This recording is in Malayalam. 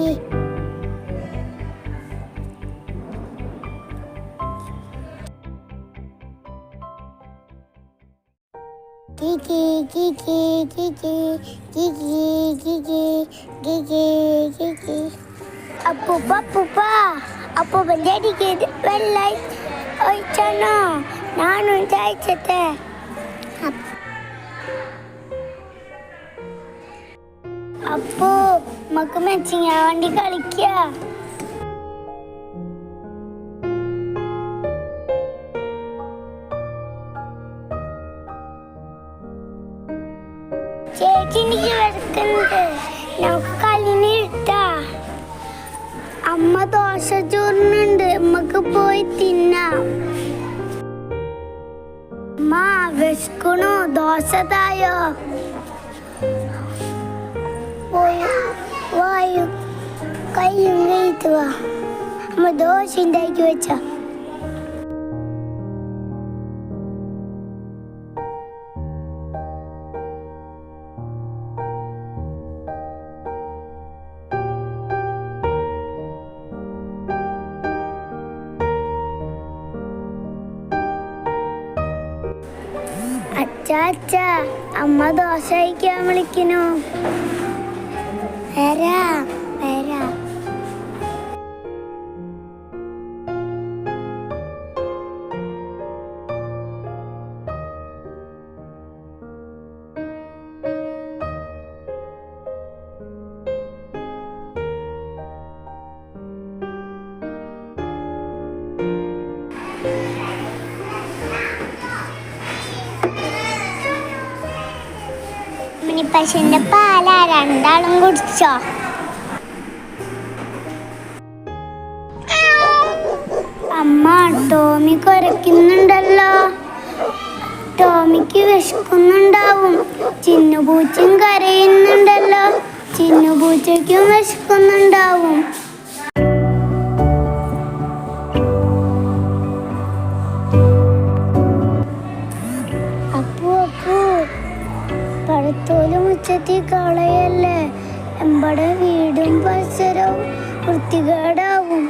เลยกิกิกิกิกิกิกิกิกิกิกิกิกิกิปูป้าปูป้า அப்போ வெள்ளைக்கு வெள்ளை ஒய்ச்சனோ நானும் ஜெயிச்சிட்டேன் அப்போ നമുക്ക് മെച്ചിങ്ങാൻ വണ്ടി കളിക്ക. ചേച്ചി എനിക്ക് വെറുക്കുന്നുണ്ട് നമുക്ക് ഇട്ടാ. അമ്മ ദോശ ചോറിനുണ്ട് നമുക്ക് പോയി തിന്നാം. അമ്മ വിശക്കണു? ദോശ തായോ? കയ്യും വാ അമ്മ ദോശ ഉണ്ടാക്കി വെച്ച. അച്ഛാ അമ്മ ദോശ കഴിക്കാൻ വിളിക്കണു വരാ. പശുവിന്റെ പാല രണ്ടാളും കുടിച്ചോ. അമ്മ ടോമി കുരയ്ക്കുന്നുണ്ടല്ലോ. ടോമിക്ക് വിശക്കുന്നുണ്ടാവും. ചിന്നുപൂച്ചയും കരയുന്നുണ്ടല്ലോ. ചിന്നുപൂച്ചയ്ക്കും വിശക്കുന്നുണ്ടാവും. മുറ്റത്തി കളയല്ലേ? എമ്പടെ വീടും പരിസരവും വൃത്തികേടാവും.